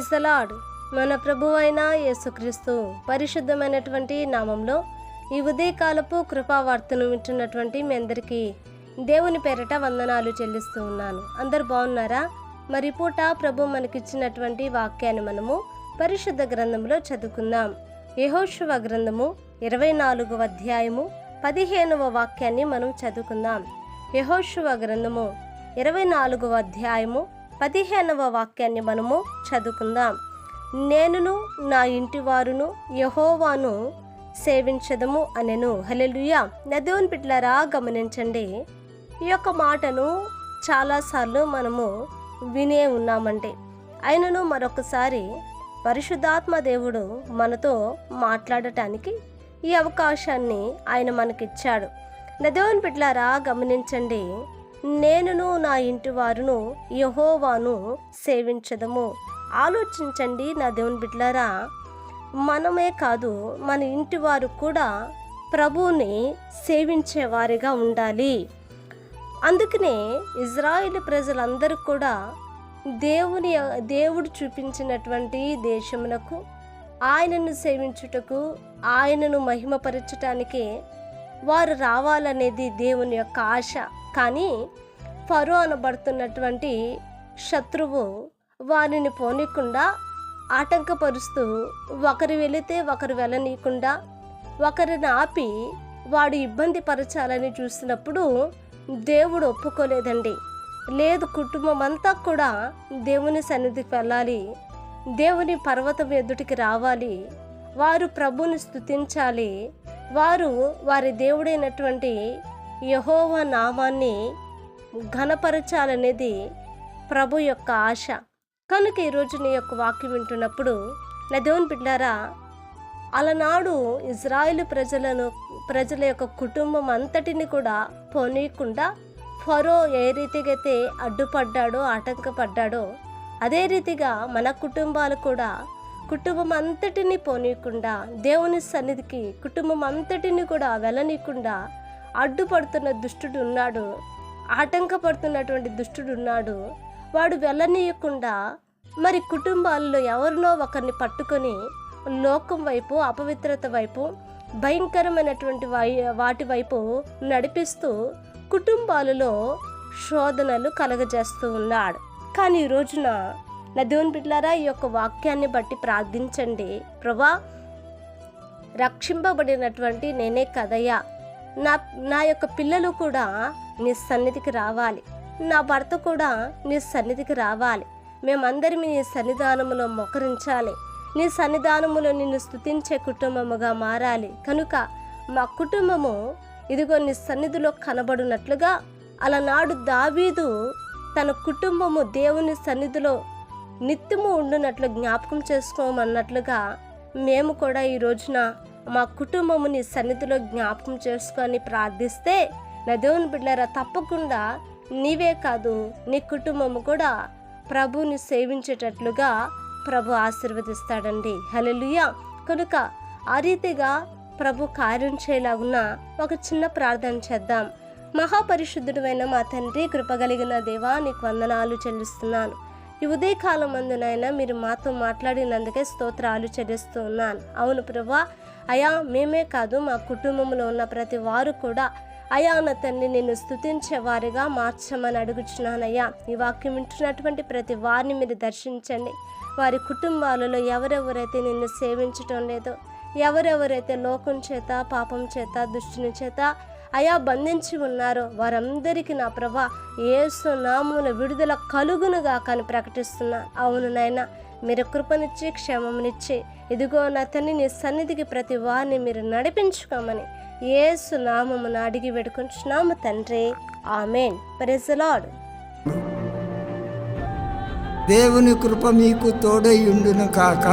Lord మన ప్రభు అయిన యేసుక్రీస్తు పరిశుద్ధమైనటువంటి నామంలో ఈ ఉదయకాలపు కృపావార్తను వింటున్నటువంటి మీ అందరికీ దేవుని పేరట వందనాలు చెల్లిస్తూ ఉన్నాను. అందరు బాగున్నారా? మరి పూట ప్రభు మనకిచ్చినటువంటి వాక్యాన్ని మనము పరిశుద్ధ గ్రంథంలో చదువుకుందాం. యెహోషువ గ్రంథము ఇరవై నాలుగవ అధ్యాయము పదిహేనవ వాక్యాన్ని మనం చదువుకుందాం. యెహోషువ గ్రంథము ఇరవై నాలుగవ అధ్యాయము పదిహేనవ వాక్యాన్ని మనము చదువుకుందాం. నేనును నా ఇంటి వారును యహోవాను సేవించదము అనెను. హలెలుయా నదేవుని పిట్లరా గమనించండి. ఈ యొక్క మాటను చాలాసార్లు మనము వినే ఉన్నామండి. అయినను మరొకసారి పరిశుద్ధాత్మ దేవుడు మనతో మాట్లాడటానికి ఈ అవకాశాన్ని ఆయన మనకిచ్చాడు. నదేవుని పిట్లారా గమనించండి. నేనును నా ఇంటి వారును యహోవాను సేవించదము. ఆలోచించండి నా దేవుని బిడ్డలారా. మనమే కాదు మన ఇంటి వారు కూడా ప్రభువుని సేవించేవారిగా ఉండాలి. అందుకనే ఇజ్రాయిల్ ప్రజలందరూ కూడా దేవుని దేవుడు చూపించినటువంటి దేశమునకు ఆయనను సేవించుటకు ఆయనను మహిమపరచటానికి వారు రావాలనేది దేవుని యొక్క ఆశ. కానీ ఫరో అనబడుతున్నటువంటి శత్రువు వారిని పోనీయకుండా ఆటంకపరుస్తూ ఒకరు వెళితే ఒకరు వెళ్ళనీయకుండా ఒకరిని ఆపి వాడు ఇబ్బంది పరచాలని చూసినప్పుడు దేవుడు ఒప్పుకోలేదండి. లేదు కుటుంబం అంతా కూడా దేవుని సన్నిధికి వెళ్ళాలి. దేవుని పర్వతం ఎదుటికి రావాలి. వారు ప్రభుని స్తుతించాలి. వారు వారి దేవుడైనటువంటి యహోవ నామాన్ని ఘనపరచాలనేది ప్రభు యొక్క ఆశ. కనుక ఈరోజు నీ యొక్క వాక్యం వింటున్నప్పుడు నా దేవుని బిడ్డారా అలనాడు ఇజ్రాయిల్ ప్రజలను ప్రజల యొక్క కుటుంబం అంతటిని కూడా పోనీయకుండా ఫరో ఏ రీతిగా అయితే అడ్డుపడ్డాడో ఆటంకపడ్డాడో అదే రీతిగా మన కుటుంబాలు కూడా కుటుంబం అంతటిని పోనీయకుండా దేవుని సన్నిధికి కుటుంబం అంతటిని కూడా వెళ్ళనీయకుండా అడ్డుపడుతున్న దుష్టుడు ఉన్నాడు ఆటంకపడుతున్నటువంటి దుష్టుడు ఉన్నాడు. వాడు వెళ్ళనీయకుండా మరి కుటుంబాల్లో ఎవరినో ఒకరిని పట్టుకొని లోకం వైపు అపవిత్రత వైపు భయంకరమైనటువంటి వై వాటి వైపు నడిపిస్తూ కుటుంబాలలో శోధనలు కలగజేస్తూ ఉన్నాడు. కానీ ఈ రోజున నా దేవుని బిడ్డలారా ఈ యొక్క వాక్యాన్ని బట్టి ప్రార్థించండి. ప్రభా రక్షింపబడినటువంటి నేనే కదయ్యా. నా నా యొక్క పిల్లలు కూడా నీ సన్నిధికి రావాలి. నా భర్త కూడా నీ సన్నిధికి రావాలి. మేమందరం నీ సన్నిధానములో మొకరించాలి. నీ సన్నిధానములో నిన్ను స్తుతించే కుటుంబముగా మారాలి. కనుక మా కుటుంబము ఇదిగో నీ సన్నిధిలో కనబడినట్లుగా అలనాడు దావీదు తన కుటుంబము దేవుని సన్నిధిలో నిత్యము ఉండునట్లు జ్ఞాపకం చేసుకోమన్నట్లుగా మేము కూడా ఈ రోజున మా కుటుంబము నీ సన్నిధిలో జ్ఞాపకం చేసుకొని ప్రార్థిస్తే నా దేవుని బిడ్డారా తప్పకుండా నీవే కాదు నీ కుటుంబము కూడా ప్రభుని సేవించేటట్లుగా ప్రభు ఆశీర్వదిస్తాడండి. హలలుయ కనుక ఆ రీతిగా ప్రభు కార్యం చేయలాగున్న ఒక చిన్న ప్రార్థన చేద్దాం. మహాపరిశుద్ధుడైన మా తండ్రి కృపగలిగిన దేవా నీకు వందనాలు చెల్లిస్తున్నాను. ఈ ఉదయకాలం మందునైనా మీరు మాతో మాట్లాడినందుకే స్తోత్రాలు చెల్లిస్తూ ఉన్నాను. అవును ప్రభా అయా మేమే కాదు మా కుటుంబంలో ఉన్న ప్రతి వారు కూడా అయా నా తండ్రి నిన్ను స్తుతించే వారిగా మార్చమని అడుగుచున్నానయ్యా. ఈ వాక్యం వింటున్నటువంటి ప్రతి వారిని మీరు దర్శించండి. వారి కుటుంబాలలో ఎవరెవరైతే నిన్ను సేవించటం లేదో ఎవరెవరైతే లోకం చేత పాపం చేత దుష్టుని చేత అయా బంధించి ఉన్నారో వారందరికీ నా ప్రభా ఏసు నామున విడుదల కలుగునుగా కానీ ప్రకటిస్తున్నా. అవును నాయన మీరు కృపనిచ్చి క్షేమమునిచ్చి ఇదిగో నా తల్లి నీ సన్నిధికి ప్రతి వారిని మీరు నడిపించుకోమని ఏసు నామమును అడిగి వేడుకుంటున్నాము తండ్రి. ఆమెన్. ప్రెజలాడు దేవుని కృప మీకు తోడై ఉండును కాక.